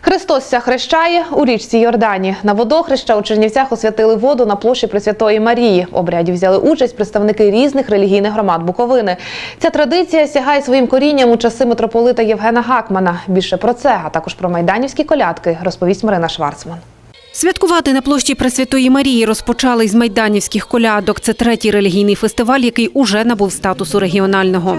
Христос ся хрещає у річці Йордані. На водохреща у Чернівцях освятили воду на площі Пресвятої Марії. В обряді взяли участь представники різних релігійних громад Буковини. Ця традиція сягає своїм корінням у часи митрополита Євгена Гакмана. Більше про це, а також про майданівські колядки, розповість Марина Шварцман. Святкувати на площі Пресвятої Марії розпочали із майданівських колядок. Це третій релігійний фестиваль, який уже набув статусу регіонального.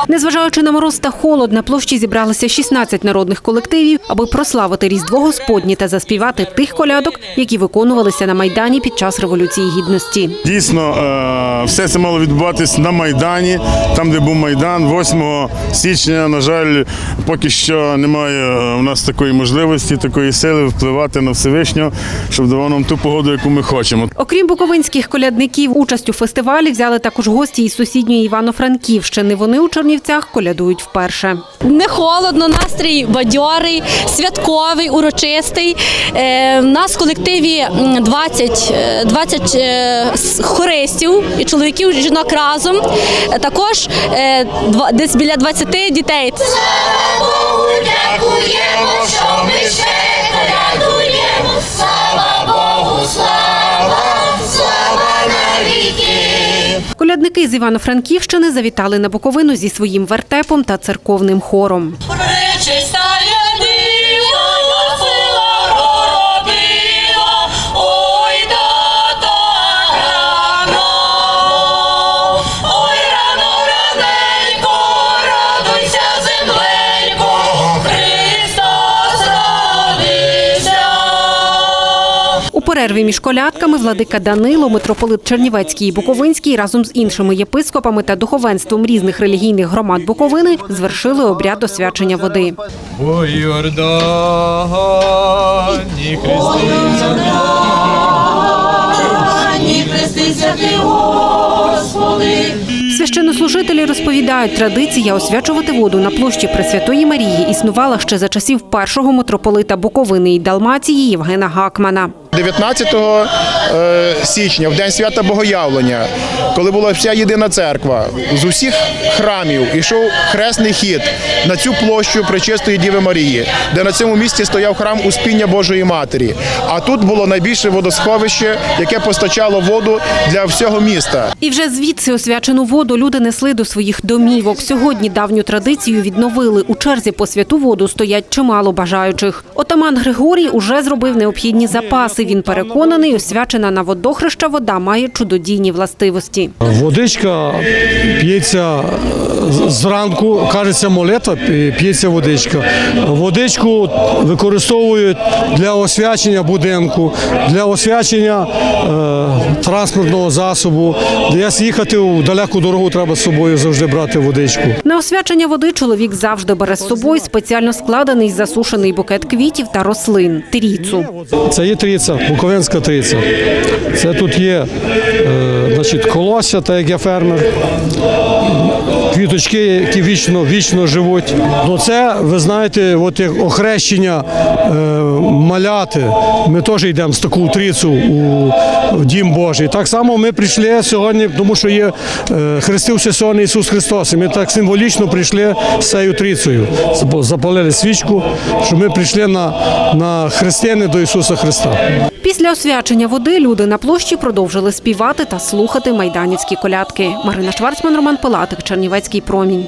Незважаючи на мороз та холод, на площі зібралися 16 народних колективів, аби прославити Різдво Господнє та заспівати тих колядок, які виконувалися на майдані під час революції гідності. Дійсно, е, все це мало відбуватись на Майдані, там, де був Майдан, 8 січня. На жаль, поки що немає е, у нас такої можливості, такої сили впливати на Всевишнього, щоб давав нам ту погоду, яку ми хочемо. Окрім буковинських колядників, участь у фестивалі взяли також гості із сусідньої Івано-Франківщини. Вони у Чернівцях колядують вперше. Не холодно, настрій бадьорий, святковий, урочистий. Е, в нас в колективі м, 20, е, 20 е, хористів і чоловіків, і жінок разом. Е, Також е, два- десь біля 20 дітей. Богу дякуємо, що ми ще Колядники з Івано-Франківщини завітали на Буковину зі своїм вертепом та церковним хором. У перерві між колядками владика Данило, митрополит Чернівецький і Буковинський разом з іншими єпископами та духовенством різних релігійних громад Буковини звершили обряд освячення води. У Йордані хреститься Священнослужителі розповідають, традиція освячувати воду на площі Пресвятої Марії існувала ще за часів першого митрополита Буковини і Далмації Євгена Гакмана. 19 е, січня, в день свята Богоявлення, коли була вся єдина церква, з усіх храмів ішов хресний хід на цю площу Пречистої Діви Марії, де на цьому місці стояв храм Успіння Божої Матері. А тут було найбільше водосховище, яке постачало воду для всього міста. І вже звідси освячену воду люди несли до своїх домівок. Сьогодні давню традицію відновили. У черзі по святу воду стоять чимало бажаючих. Отаман Григорій уже зробив необхідні запаси. Він переконаний, освячена на водохреща вода має чудодійні властивості. Водичка п'ється зранку, кажеться молитва, п'ється водичка. Водичку використовують для освячення будинку, для освячення е, транспортного засобу. Десь їхати у далеку дорогу треба з собою завжди брати водичку. На освячення води чоловік завжди бере з собою спеціально складений засушений букет квітів та рослин тріцу. Це є триця, буковинська триця. Це тут є е, значить, колосся, так як я фермер. Квіточки, які вічно, вічно живуть. Ну це, ви знаєте, от як охрещення е, маляти. Ми теж йдемо з таку трицю у в Дім Божий. Так само ми прийшли сьогодні, тому що є е, хрестився сьогодні Ісус Христос. І ми так символічно прийшли з цією трицею. Зап- Запалили свічку, що ми прийшли на, на хрестини до Ісуса Христа. Після освячення води люди на площі продовжили співати та слухати майданівські колядки. Марина Шварцман, Роман Пилатик, Чернівецький промінь.